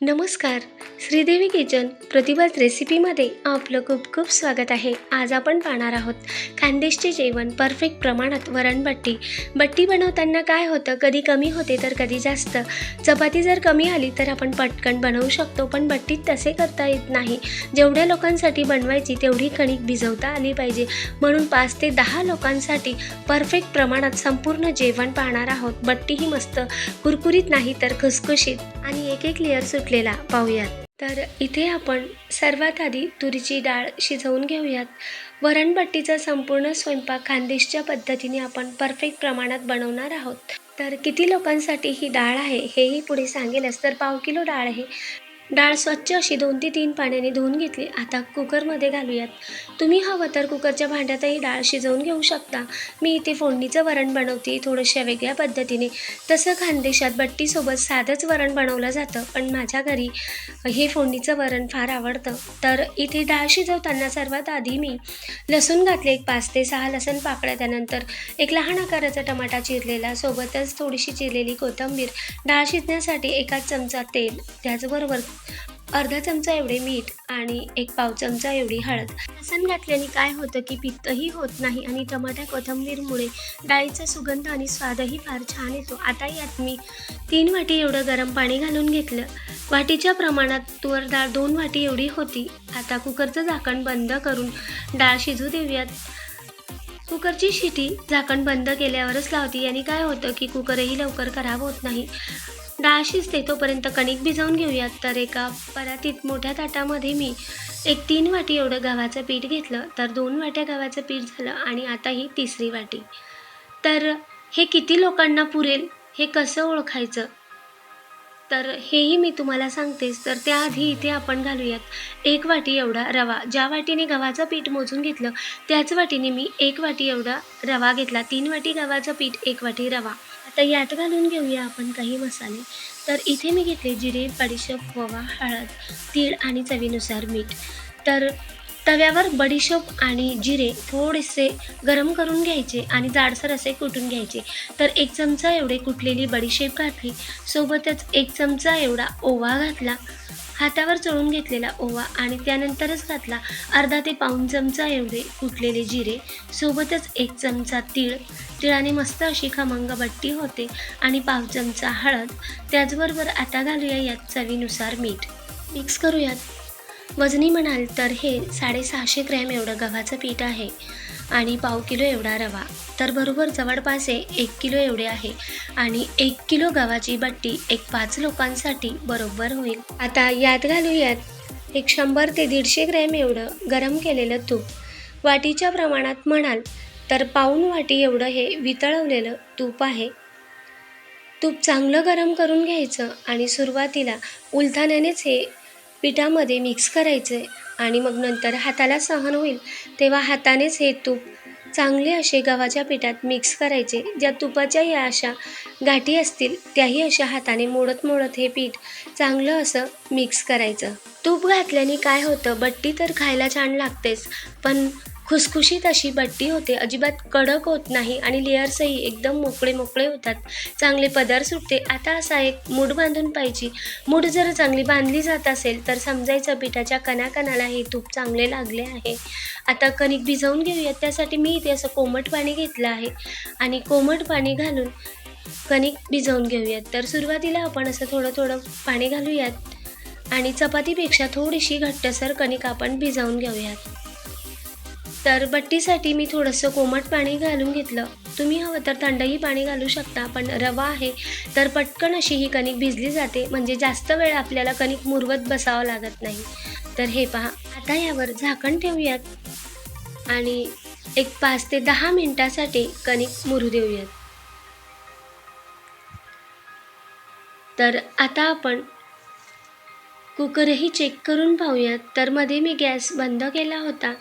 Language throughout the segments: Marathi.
नमस्कार. श्रीदेवी किचन प्रतिभाच रेसिपीमध्ये आपलं खूप खूप स्वागत आहे. आज आपण पाहणार आहोत खानदेशचे जेवण परफेक्ट प्रमाणात वरणबट्टी बट्टी बनवताना काय होतं? कधी कमी होते तर कधी जास्त. चपाती जर कमी आली तर आपण पटकन बनवू शकतो पण बट्टीत तसे करता येत नाही. जेवढ्या लोकांसाठी बनवायची तेवढी कणिक भिजवता आली पाहिजे. म्हणून पाच ते दहा लोकांसाठी परफेक्ट प्रमाणात संपूर्ण जेवण पाहणार आहोत. बट्टी ही मस्त कुरकुरीत नाही तर खुसखुशीत आणि एक एक लेअर सुटलेला पाहूयात. तर इथे आपण सर्वात आधी तुरीची डाळ शिजवून घेऊयात. वरणबट्टीचा संपूर्ण स्वयंपाक खानदेशच्या पद्धतीने आपण परफेक्ट प्रमाणात बनवणार आहोत. तर किती लोकांसाठी ही डाळ आहे हेही पुढे सांगेलच. तर पाव किलो डाळ आहे. डाळ स्वच्छ अशी दोन ते तीन पाण्याने धुवून घेतली. आता कुकरमध्ये घालूयात. तुम्ही हवं तर कुकरच्या भांड्यातही डाळ शिजवून घेऊ शकता. मी इथे फोडणीचं वरण बनवते थोडंशा वेगळ्या पद्धतीने. तसं खानदेशात बट्टीसोबत साधंच वरण बनवलं जातं पण माझ्या घरी हे फोडणीचं वरण फार आवडतं. तर इथे डाळ शिजवताना सर्वात आधी मी लसूण घातले एक पाच ते सहा लसूण पाकळ्या त्यानंतर एक लहान आकाराचा टमाटा चिरलेला सोबतच थोडीशी चिरलेली कोथिंबीर. डाळ शिजण्यासाठी एका चमचा तेल त्याचबरोबर अर्धा चमचा एवढे मीठ आणि एक पाव चमचा एवढी हळद. लसण घातल्याने काय होतं की पित्तही होत नाही आणि टमाटा कोथिंबीरमुळे डाळीचा सुगंध आणि स्वादही फार छान येतो. आता यात मी तीन वाटी एवढं गरम पाणी घालून घेतलं. वाटीच्या प्रमाणात तुवर डाळ दोन वाटी एवढी होती. आता कुकरचं झाकण बंद करून डाळ शिजू देऊयात. कुकरची शिटी झाकण बंद केल्यावरच लावते. याने काय होतं की कुकरही लवकर खराब होत नाही. डाळ शिजते तोपर्यंत कणिक भिजवून घेऊयात. तर एका परातीत मोठ्या ताटामध्ये मी एक तीन वाटी एवढं गव्हाचं पीठ घेतलं तर दोन वाट्या गव्हाचं पीठ झालं आणि आता ही तिसरी वाटी. तर हे किती लोकांना पुरेल हे कसं ओळखायचं? तर हेही मी तुम्हाला सांगतेच तर त्याआधी इथे आपण घालूयात एक वाटी एवढा रवा. ज्या वाटीने गव्हाचं पीठ मोजून घेतलं त्याच वाटीने मी एक वाटी एवढा रवा घेतला. तीन वाटी गव्हाचं पीठ एक वाटी रवा. तर यात घालून घेऊया आपण काही मसाले. तर इथे मी घेतले जिरे बडीशेप ओवा हळद तीळ आणि चवीनुसार मीठ. तर तव्यावर बडीशेप आणि जिरे थोडेसे गरम करून घ्यायचे आणि जाडसर असे कुटून घ्यायचे. तर एक चमचा एवढे कुटलेली बडीशेप घातली. सोबतच एक चमचा एवढा ओवा घातला. हातावर चळून घेतलेला ओवा आणि त्यानंतरच घातला अर्धा ते पाऊण चमचा एवढे कुटलेले जिरे. सोबतच एक चमचा तीळ. तिळाने मस्त अशी खमंग बट्टी होते आणि पाव चमचा हळद. त्याचबरोबर आता घालूया यात चवीनुसार मीठ. मिक्स करूयात. वजनी म्हणाल तर हे साडेसहाशे ग्रॅम एवढं गव्हाचं पीठ आहे. आणि पाव किलो एवढा रवा. तर बरोबर जवळपास हे एक किलो एवढे आहे. आणि एक किलो गव्हाची बट्टी एक पाच लोकांसाठी बरोबर होईल. आता यात घालूयात एक शंभर ते दीडशे ग्रॅम एवढं गरम केलेलं तूप. वाटीच्या प्रमाणात म्हणाल तर पाऊण वाटी एवढं हे वितळवलेलं तूप आहे. तूप चांगलं गरम करून घ्यायचं आणि सुरुवातीला उलथाण्यानेच हे पिठामध्ये मिक्स करायचे आणि मग नंतर हाताला सहन होईल. तेव्हा हातानेच हे तूप चांगले असे गव्हाच्या पिठात मिक्स करायचे. ज्या तुपाच्या या अशा गाठी असतील त्याही अशा हाताने मोडत मोडत हे पीठ चांगलं असं मिक्स करायचं. तूप घातल्याने काय होतं? बट्टी तर खायला छान लागतेच पण खुसखुशीत अशी बट्टी होते. अजिबात कडक होत नाही आणि लेअर्सही एकदम मोकळे मोकळे होतात. चांगले पदार सुटते. आता असा एक मूड बांधून पाहिजे मूड जर चांगली बांधली जात असेल तर समजायचं पिठाच्या कणाकणाला हे तूप चांगले लागले आहे. आता कणिक भिजवून घेऊयात. त्यासाठी मी इथे असं कोमट पाणी घेतलं आहे. आणि कोमट पाणी घालून कणिक भिजवून घेऊयात. तर सुरुवातीला आपण असं थोडं थोडं पाणी घालूयात. आणि चपातीपेक्षा थोडीशी घट्टसर कणिक आपण भिजवून घेऊयात. तर बट्टीसाठी मी थोडंसं कोमट पाणी घालून घेतलं. तुम्ही हवं तर थंडही पाणी घालू शकता पण रवा आहे तर पटकन अशी ही कणिक भिजली जाते. म्हणजे जास्त वेळ आपल्याला कणिक मुरवत बसावं लागत नाही. तर हे पहा. आता यावर झाकण ठेवूयात आणि एक पाच ते दहा मिनटासाठी कणिक मुरू देऊयात. तर आता आपण कुकरही चेक करून पाहूयात. तर मध्ये मी गॅस बंद केला होता.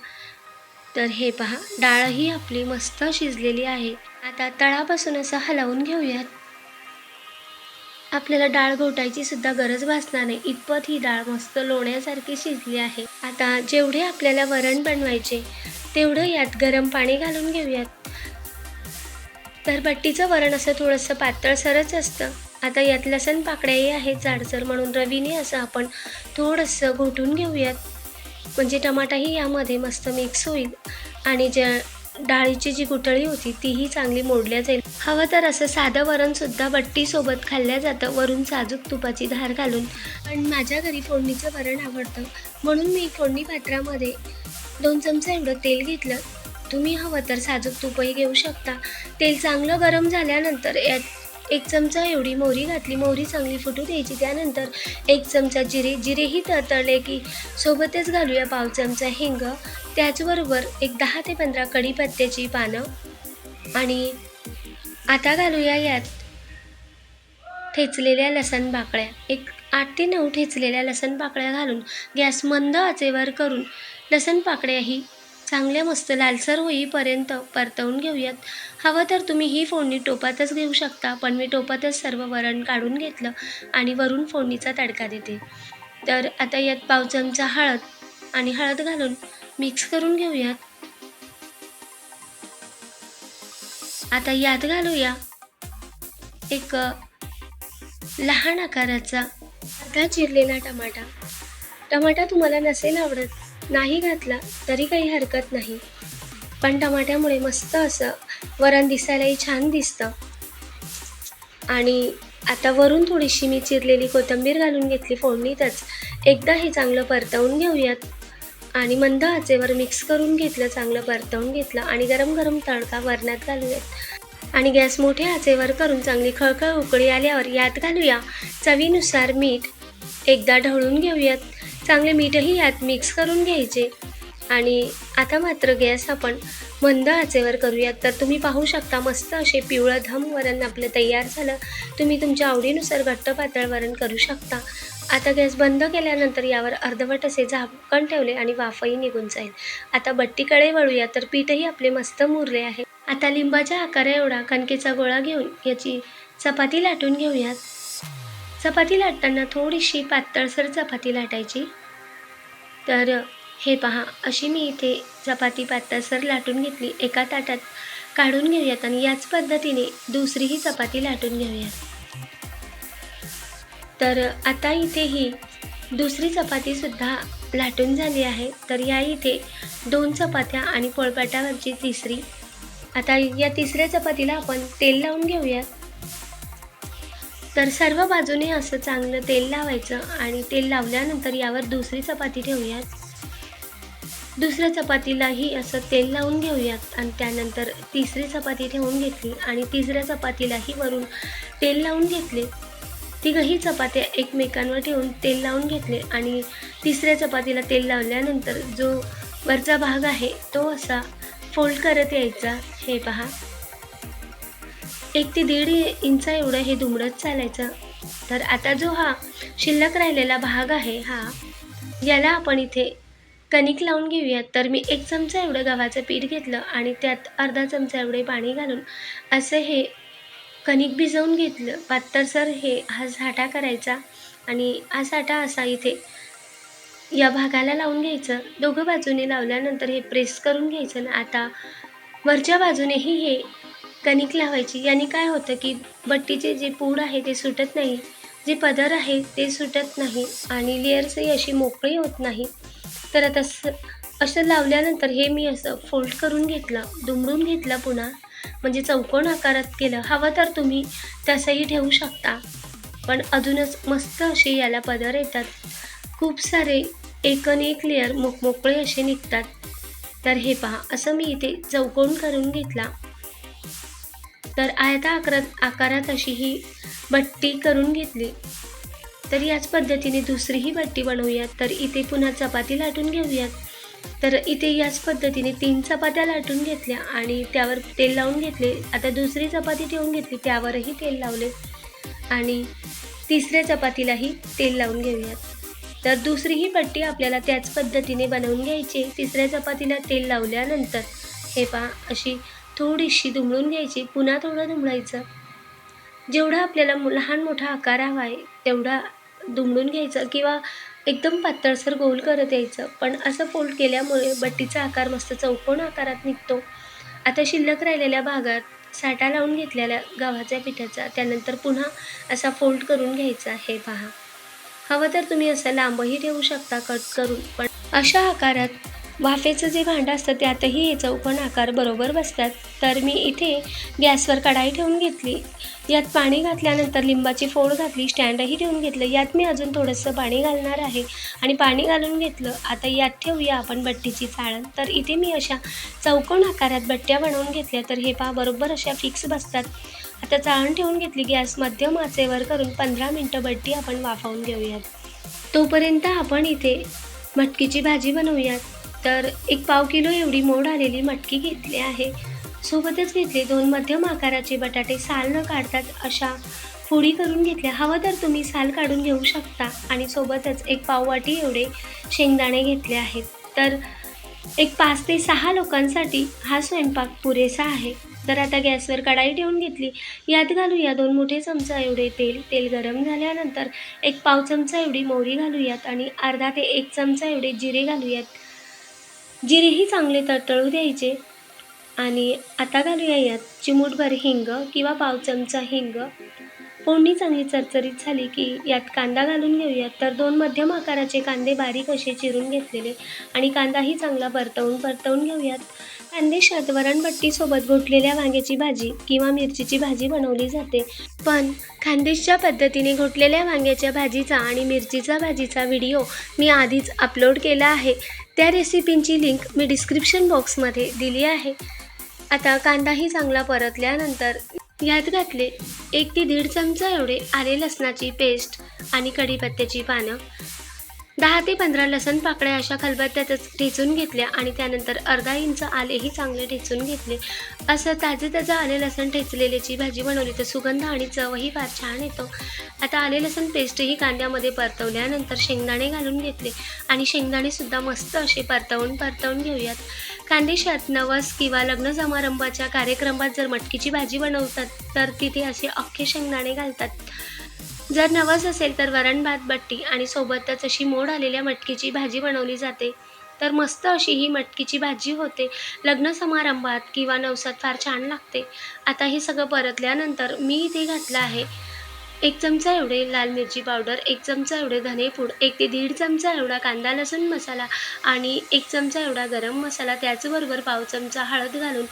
तर हे पहा डाळही आपली मस्त शिजलेली आहे. आता तळापासून असं हलवून घेऊयात. आपल्याला डाळ घोटायची सुद्धा गरज भासणार नाही. इतपत ही डाळ मस्त लोण्यासारखी शिजली आहे. आता जेवढे आपल्याला वरण बनवायचे तेवढं यात गरम पाणी घालून घेऊयात. तर बट्टीचं वरण असं थोडंसं पातळसरच असतं. आता यात लसण पाकड्याही आहेत जाडसर म्हणून रवीने असं आपण थोडंसं घोटून घेऊयात. म्हणजे टमाटाही यामध्ये मस्त मिक्स होईल. आणि ज्या डाळीची जी गुटळी होती तीही चांगली मोडल्या जाईल. हवं तर असं साधं वरणसुद्धा बट्टीसोबत खाल्ल्या जातं. वरून साजूक तुपाची धार घालून. पण माझ्या घरी फोडणीचं वरण आवडतं. म्हणून मी फोडणी पात्रामध्ये दोन चमचा एवढं तेल घेतलं. तुम्ही हवं तर साजूक तुपही घेऊ शकता. तेल चांगलं गरम झाल्यानंतर यात एक चमचा एवढी मोहरी घातली मोहरी चांगली फुटू द्यायची. त्यानंतर एक चमचा जिरे जिरेही तळतळले की सोबतच घालूया पाव चमचा हिंग. त्याचबरोबर एक दहा ते पंधरा कढीपत्त्याची पानं. आणि आता घालूया यात ठेचलेल्या लसण पाकळ्या. एक आठ ते नऊ ठेचलेल्या लसण पाकळ्या घालून गॅस मंद आचेवर करून लसण पाकळ्याही चांगल्या मस्त लालसर होईपर्यंत परतवून घेऊयात. हवं तर तुम्ही ही फोडणी टोपातच घेऊ शकता पण मी टोपातच सर्व वरण काढून घेतलं आणि वरून फोडणीचा तडका देते. तर आता यात पाव चमचा हळद आणि हळद घालून मिक्स करून घेऊयात. आता यात घालूया एक लहान आकाराचा अर्धा चिरलेला टमाटा. टमाटा तुम्हाला नसेल आवडत नाही घातला तरी काही हरकत नाही. पण टमाट्यामुळे मस्त असं वरण दिसायलाही छान दिसतं. आणि आता वरून थोडीशी मी चिरलेली कोथिंबीर घालून घेतली फोडणीतच. एकदा हे चांगलं परतवून घेऊयात. आणि मंद आचेवर मिक्स करून घेतलं चांगलं परतवून घेतलं आणि गरम गरम तडका वरणात घालूयात. आणि गॅस मोठ्या आचेवर करून चांगली खळखळ उकळी आल्यावर यात घालूया चवीनुसार मीठ. एकदा ढवळून घेऊयात. चांगले मीठही यात मिक्स करून घ्यायचे. आणि आता मात्र गॅस आपण मंद आचेवर करूयात. तर तुम्ही पाहू शकता मस्त असे पिवळं धम वरण आपलं तयार झालं. तुम्ही तुमच्या आवडीनुसार घट्ट पातळ वरण करू शकता. आता गॅस बंद केल्यानंतर यावर अर्धवट असे झाकण ठेवले आणि वाफही निघून जाईल. आता बट्टीकडे वळूया तर पीठही आपले मस्त मुरले आहे. आता लिंबाच्या आकारा एवढा कणकेचा गोळा घेऊन याची चपाती लाटून घेऊयात. चपाती लाटताना थोडीशी पातळसर चपाती लाटायची. तर हे पहा अशी मी इथे चपाती पातळसर लाटून घेतली. एका ताटात काढून घेऊयात आणि याच पद्धतीने दुसरीही चपाती लाटून घेऊयात. तर आता इथे ही दुसरी चपातीसुद्धा लाटून झाली आहे. तर या इथे दोन चपात्या आणि पोळपाटावरची तिसरी. आता या तिसऱ्या चपातीला आपण तेल लावून घेऊया. तर सर्व बाजूने असं चांगलं तेल लावायचं आणि तेल लावल्यानंतर यावर दुसरी चपाती ठेवूयात. दुसऱ्या चपातीलाही असं तेल लावून घेऊयात आणि त्यानंतर तिसरी चपाती ठेवून घेतली आणि तिसऱ्या चपातीलाही वरून तेल लावून घेतले. तिघही चपात्या एकमेकांवर ठेवून तेल लावून घेतले आणि तिसऱ्या चपातीला तेल लावल्यानंतर जो वरचा भाग आहे तो असा फोल्ड करत यायचा. हे पहा. एक ते दीड इंचा एवढं हे दुमडत चालायचं. तर आता जो हा शिल्लक राहिलेला भाग आहे हा याला आपण इथे कणिक लावून घेऊयात. तर मी एक चमचा एवढं गव्हाचं पीठ घेतलं आणि त्यात अर्धा चमचा एवढे पाणी घालून असं हे कणिक भिजवून घेतलं. पातळसर हे हा साठा करायचा आणि हा साठा असा इथे या भागाला लावून घ्यायचं. दोघं बाजूने लावल्यानंतर हे प्रेस करून घ्यायचं आणि आता वरच्या बाजूनेही हे कणिक लावायची. याने काय होतं की बट्टीचे जे पूड आहे ते सुटत नाही. जे पदर आहे ते सुटत नाही आणि लेअर्सही अशी मोकळी होत नाही. तर आता असं असं लावल्यानंतर हे मी असं फोल्ड करून घेतलं दुमडून घेतलं पुन्हा. म्हणजे चौकोन आकारात केलं. हवं तर तुम्ही तसंही ठेवू शकता. पण अजूनच मस्त असे याला पदर येतात. खूप सारे एकन एक लेअर मोकमोकळे असे निघतात. तर हे पहा असं मी इथे चौकोन करून घेतला. तर आयता आकारात आकारात अशी ही बट्टी करून घेतली. तर याच पद्धतीने दुसरीही बट्टी बनवूयात. तर इथे पुन्हा चपाती लाटून घेऊयात. तर इथे याच पद्धतीने तीन चपात्या लाटून घेतल्या आणि त्यावर तेल लावून घेतले. आता दुसरी चपाती ठेवून घेतली त्यावरही तेल लावले. आणि तिसऱ्या चपातीलाही तेल लावून घेऊयात. तर दुसरीही पट्टी आपल्याला त्याच पद्धतीने बनवून घ्यायची तिसऱ्या चपातीला तेल लावल्यानंतर हे पहा अशी थोडीशी दुमळून घ्यायची. पुन्हा थोडं दुमळायचं. जेवढा आपल्याला लहान मोठा आकार हवा आहे तेवढा दुमडून घ्यायचं किंवा एकदम पातळसर गोल करत यायचं. पण असं फोल्ड केल्यामुळे बट्टीचा आकार मस्त चौकोन आकारात निघतो. आता शिल्लक राहिलेल्या भागात साठा लावून घेतलेल्या गव्हाच्या पिठाचा त्यानंतर पुन्हा असा फोल्ड करून घ्यायचा हे पहा. हवं तर तुम्ही असं लांबही ठेवू शकता कट करून पण अशा आकारात वाफेचं जे भांडं असतं त्यातही हे चौकोन आकार बरोबर बसतात. तर मी इथे गॅसवर कढाई ठेवून घेतली. यात पाणी घातल्यानंतर लिंबाची फोड घातली स्टँडही ठेवून घेतलं. यात मी अजून थोडंसं पाणी घालणार आहे. आणि पाणी घालून घेतलं. आता यात ठेवूया आपण बट्टीची चाळण. तर इथे मी अशा चौकोन आकारात बट्ट्या बनवून घेतल्या. तर हे पहा बरोबर अशा फिक्स बसतात. आता चाळण ठेवून घेतली. गॅस मध्यम आचेवर करून पंधरा मिनटं बट्टी आपण वाफवून घेऊयात. तोपर्यंत आपण इथे मटकीची भाजी बनवूयात. तर एक पाव किलो एवढी मोड आलेली मटकी घेतली आहे. सोबतच घेतले दोन मध्यम आकाराचे बटाटे साल न काढतात अशा फोडी करून घेतल्या. हवं तर तुम्ही साल काढून घेऊ शकता. आणि सोबतच एक पाववाटी एवढे शेंगदाणे घेतले आहेत. तर एक पाच ते सहा लोकांसाठी हा स्वयंपाक पुरेसा आहे. तर आता गॅसवर कढाई ठेवून घेतली. यात घालूया दोन मोठे चमचा एवढे तेल. तेल गरम झाल्यानंतर एक पाव चमचा एवढी मोहरी घालूयात आणि अर्धा ते एक चमचा एवढे जिरे घालूयात. जिरेही चांगले तळतळू द्यायचे. आणि आता घालूया यात चिमूटभर हिंग किंवा पाव चमचा हिंग. फोडणी चांगली चरचरीत झाली की यात कांदा घालून घेऊयात तर दोन मध्यम आकाराचे कांदे बारीक असे चिरून घेतलेले आणि कांदाही चांगला परतवून परतवून घेऊयात. खानदेशात वरणपट्टीसोबत घोटलेल्या वांग्याची भाजी किंवा मिरचीची भाजी बनवली जाते. पण खानदेशच्या पद्धतीने घोटलेल्या वांग्याच्या भाजीचा आणि मिरचीचा भाजीचा व्हिडिओ मी आधीच अपलोड केला आहे. त्या रेसिपींची लिंक मी डिस्क्रिप्शन बॉक्समध्ये दिली आहे. आता कांदाही चांगला परतल्यानंतर यात घातले एक ते दीड चमचा एवढे आले लसणाची पेस्ट आणि कढीपत्त्याची पानं. दहा ते पंधरा लसण पाकळ्या अशा खलबत्त्यातच ठेचून घेतल्या आणि त्यानंतर अर्धा इंच आलेही चांगले ठेचून घेतले. असं ताजे ताजं आले लसण ठेचलेल्याची भाजी बनवली तर सुगंध आणि चवही फार छान येतो. आता आले लसण पेस्टही कांद्यामध्ये परतवल्यानंतर शेंगदाणे घालून घेतले आणि शेंगदाणेसुद्धा मस्त असे परतवून परतवून घेऊयात. खानदेशात नवस किंवा लग्न समारंभाच्या कार्यक्रमात जर मटकीची भाजी बनवतात तर तिथे असे अख्खे शेंगदाणे घालतात. जर नवस असेल तर वरण भात बट्टी आणि सोबतच अशी मोड आलेल्या मटकीची भाजी बनवली जाते. तर मस्त अशी ही मटकीची भाजी होते. लग्न समारंभात किंवा नवसात फार छान लागते. आता हे सगळं परतल्यानंतर मी इथे घातलं आहे एक चमचा एवढे लाल मिरची पावडर एक चमचा एवढे धनेपूड एक ते दीड चमचा एवढा कांदा लसूण मसाला आणि एक चमचा एवढा गरम मसाला. त्याचबरोबर पाव चमचा हळद घालून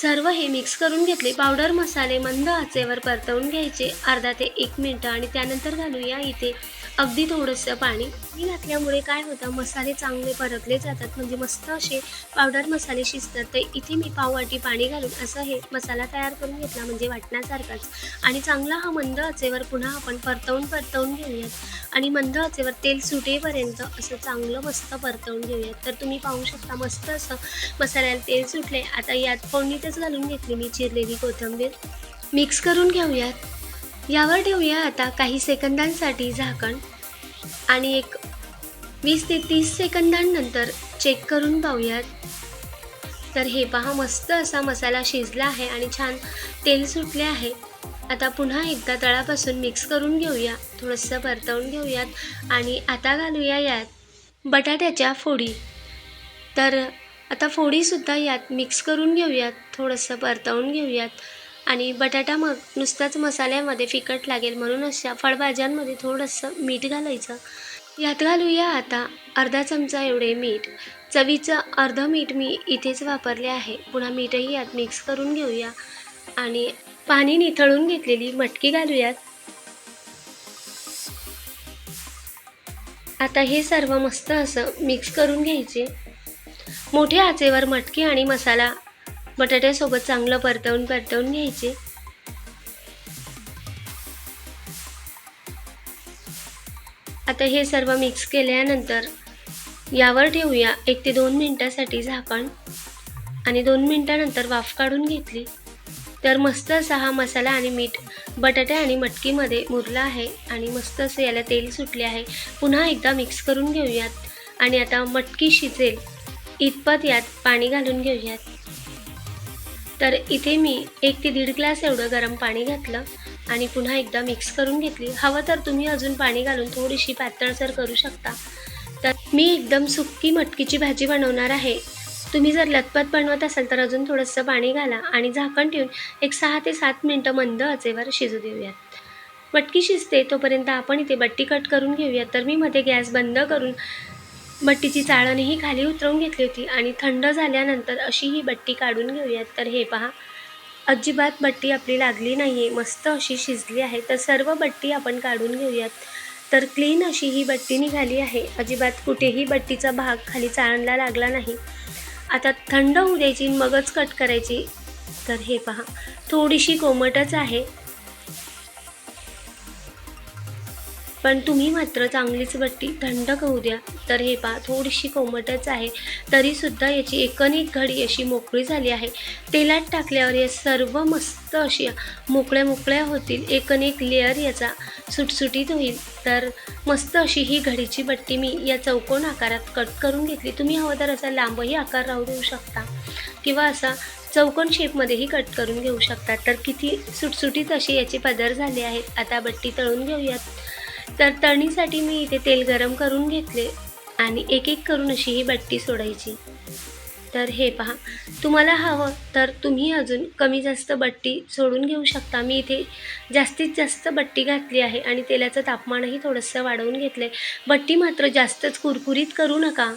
सर्व हे मिक्स करून घेतले. पावडर मसाले मंद आचेवर परतवून घ्यायचे. अर्धा ते एक मिनटं आणि त्यानंतर घालूया इथे अगदी थोडंसं पाणी. मी घातल्यामुळे काय होतं मसाले चांगले परतले जातात. म्हणजे मस्त असे पावडर मसाले शिजतात. तर इथे मी पाववाटी पाणी घालून असं हे मसाला तयार करून घेतला. म्हणजे वाटण्यासारखाच. आणि चांगला हा मंद आचेवर पुन्हा आपण परतवून परतवून घेऊयात. आणि मंद आचेवर तेल सुटेपर्यंत असं चांगलं मस्त परतवून घेऊयात. तर तुम्ही पाहू शकता मस्त असं मसाल्याला तेल सुटले आता यात फोडणीतच घालून घेतली मी चिरलेली कोथिंबीर. मिक्स करून घेऊयात. यावर ठेवूया आता काही सेकंदांसाठी झाकण. आणि एक वीस ते तीस सेकंदांनंतर चेक करून पाहूयात. तर हे पहा मस्त असा मसाला शिजला आहे आणि छान तेल सुटले आहे. आता पुन्हा एकदा तळापासून मिक्स करून घेऊया थोडंसं परतवून घेऊयात आणि आता घालूया यात बटाट्याच्या फोडी. तर आता फोडीसुद्धा यात मिक्स करून घेऊयात थोडंसं परतवून घेऊयात. आणि बटाटा मग नुसताच मसाल्यामध्ये फिकट लागेल म्हणून अशा फळभाज्यांमध्ये थोडंसं मीठ घालायचं. यात घालूया आता अर्धा चमचा एवढे मीठ. चवीचं अर्धं मीठ मी इथेच वापरले आहे. पुन्हा मीठही यात मिक्स करून घेऊया. आणि पाणी निथळून घेतलेली मटकी घालूयात. आता हे सर्व मस्त असं मिक्स करून घ्यायचे. मोठ्या आचेवर मटकी आणि मसाला बटाट्यासोबत चांगलं परतवून परतवून घ्यायचे. आता हे सर्व मिक्स केल्यानंतर यावर ठेवूया. एक ते दोन मिनटासाठी झाकण. आणि दोन मिनटानंतर वाफ काढून घेतली. तर मस्त असा हा मसाला आणि मीठ बटाटे आणि मटकीमध्ये मुरला आहे. आणि मस्त असं याला तेल सुटले आहे. पुन्हा एकदा मिक्स करून घेऊयात. आणि आता मटकी शिजेल इतपत यात पाणी घालून घेऊयात. तर इथे मी एक ते दीड ग्लास एवढं गरम पाणी घातलं आणि पुन्हा एकदा मिक्स करून घेतली. हवं तर तुम्ही अजून पाणी घालून थोडीशी पातळसर करू शकता. तर मी एकदम सुक्की मटकीची भाजी बनवणार आहे. तुम्ही जर लतपत बनवत असाल तर अजून थोडंसं पाणी घाला आणि झाकण ठेवून एक सहा ते सात मिनटं मंद आचेवर शिजू देऊयात. मटकी शिजते तोपर्यंत आपण इथे बट्टी कट करून घेऊयात. तर मी मध्ये गॅस बंद करून बट्टीची चाळणही खाली उतरवून घेतली होती आणि थंड झाल्यानंतर अशी ही बट्टी काढून घेऊयात. तर हे पहा. अजिबात बट्टी आपली लागली नाही आहे मस्त अशी शिजली आहे. तर सर्व बट्टी आपण काढून घेऊयात. तर क्लीन अशी ही बट्टी निघाली आहे. अजिबात कुठेही बट्टीचा भाग खाली चाळणला लागला नाही. आता थंड होऊ द्यायची मगच कट करायची. तर हे पहा. थोडीशी कोमटच आहे. पण तुम्ही मात्र चांगलीच बट्टी थंड होऊ द्या. तर हे पहा थोडीशी कोमटच आहे. तरीसुद्धा याची एकनिक घडी अशी मोकळी झाली आहे. तेलात टाकल्यावर या सर्व मस्त अशी मोकळ्या मोकळ्या होतील. एकनेक लेअर याचा सुटसुटीत होईल. तर मस्त अशी ही घडीची बट्टी मी या चौकोन आकारात कट करून घेतली. तुम्ही हवं तर असा लांबही आकार राहू देऊ शकता. किंवा असा चौकोन शेपमध्येही कट करून घेऊ शकता. तर किती सुटसुटीत अशी याचे पदर झाले आहेत आता बट्टी तळून घेऊयात. तर तळणीसाठी मी इथे तेल गरम करून घेतले आणि एक एक करून अशी ही बट्टी सोडायची. तर हे पहा तुम्हाला हवं तर तुम्ही अजून कमी जास्त बट्टी सोडून घेऊ शकता. मी इथे जास्तीत जास्त बट्टी घातली आहे आणि तेलाचं तापमानही थोडंसं वाढवून घेतलं आहे बट्टी मात्र जास्तच कुरकुरीत करू नका.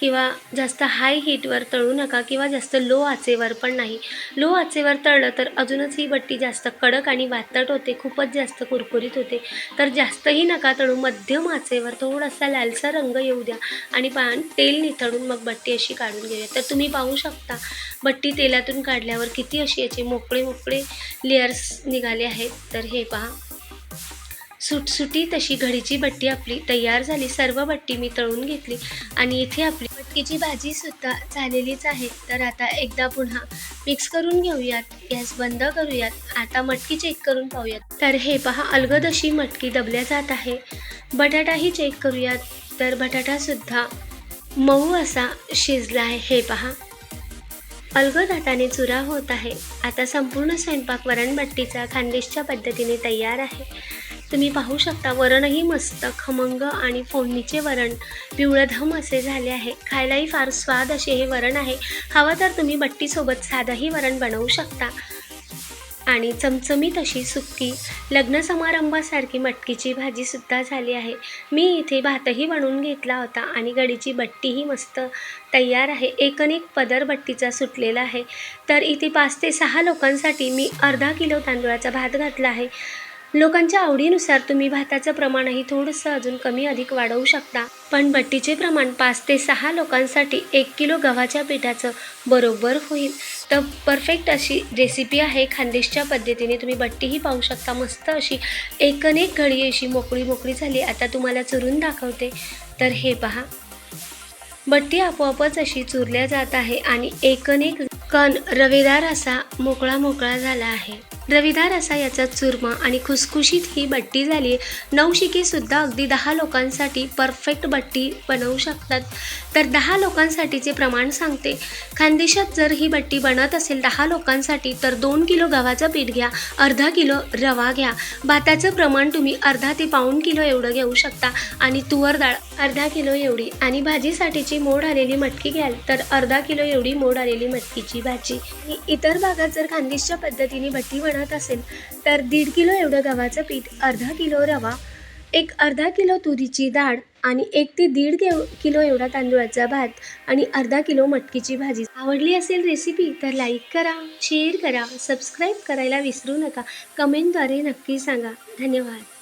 किंवा जास्त हाय हीटवर तळू नका किंवा जास्त लो आचेवर पण नाही. लो आचेवर तळलं तर अजूनच ही बट्टी जास्त कडक आणि वातट होते खूपच जास्त कुरकुरीत होते. तर जास्तही नका तळू मध्यम आचेवर थोडासा लालसा रंग येऊ द्या आणि पान तेल निथळून मग बट्टी अशी काढून घेऊया. तर तुम्ही पाहू शकता बट्टी तेलातून काढल्यावर किती अशी याचे मोकळे मोकळे लेयर्स निघाले आहेत. तर हे पहा. सुटसुटी तशी घडीची बट्टी आपली तयार झाली. सर्व बट्टी मी तळून घेतली आणि इथे आपली बट्टीची भाजीसुद्धा झालेलीच आहे. तर आता एकदा पुन्हा मिक्स करून घेऊयात. गॅस बंद करूयात. आता मटकी चेक करून पाहूयात. तर हे पहा अलगद अशी मटकी दबल्या जात आहे. बटाटाही चेक करूयात. तर बटाटासुद्धा मऊ असा शिजला आहे. हे पहा. अलगद हाताने चुरा होत आहे. आता संपूर्ण स्वयंपाक वरणबट्टीचा खानदेशच्या पद्धतीने तयार आहे. तुम्ही पाहू शकता वरणही मस्त खमंग आणि फोडणीचे वरण. पिवळधम असे झाले आहे. खायलाही फार स्वाद असे हे वरण आहे. हवं तर तुम्ही बट्टीसोबत साधंही वरण बनवू शकता. आणि चमचमीत अशी सुक्की लग्न समारंभासारखी मटकीची भाजीसुद्धा झाली आहे. मी इथे भातही बनवून घेतला होता आणि गडीची बट्टीही मस्त तयार आहे. एकनेक पदर बट्टीचा सुटलेला आहे. तर इथे पाच ते सहा लोकांसाठी मी अर्धा किलो तांदूळाचा भात घातला आहे. लोकांच्या आवडीनुसार तुम्ही भाताचं प्रमाणही थोडंसं अजून कमी अधिक वाढवू शकता. पण बट्टीचे प्रमाण पाच ते सहा लोकांसाठी एक किलो गव्हाच्या पिठाचं बरोबर होईल. तर परफेक्ट अशी रेसिपी आहे. खानदेशच्या पद्धतीने तुम्ही बट्टीही पाहू शकता. मस्त अशी एकनेक घडी अशी मोकळी मोकळी झाली. आता तुम्हाला चुरून दाखवते. तर हे पहा. बट्टी आपोआपच अशी चुरल्या जात आहे आणि एकनेक कण रवेदार असा मोकळा मोकळा झाला आहे. रविदार असा याचा चुरमा आणि खुसखुशीत ही बट्टी झाली. नवशिकेसुद्धा अगदी दहा लोकांसाठी परफेक्ट बट्टी बनवू शकतात. तर दहा लोकांसाठीचे प्रमाण सांगते. खानदेशात जर ही बट्टी बनत असेल दहा लोकांसाठी तर दोन किलो गव्हाचं पीठ घ्या अर्धा किलो रवा घ्या. भाताचं प्रमाण तुम्ही अर्धा ते पाऊण किलो एवढं घेऊ शकता. आणि तुवर डाळ अर्धा किलो एवढी. आणि भाजीसाठीची मोड आलेली मटकी घ्याल तर अर्धा किलो एवढी मोड आलेली मटकीची भाजी. इतर भागात जर खानदेशच्या पद्धतीने बट्टी बनत असेल तर दीड किलो एवढं गव्हाचं पीठ अर्धा किलो रवा एक अर्धा किलो तुरीची डाळ आणि एक ते दीड किलो एवढा तांदूळाचा भात आणि अर्धा किलो मटकीची भाजी. आवडली असेल रेसिपी तर लाईक करा शेअर करा सबस्क्राईब करायला विसरू नका. कमेंटद्वारे नक्की सांगा. धन्यवाद.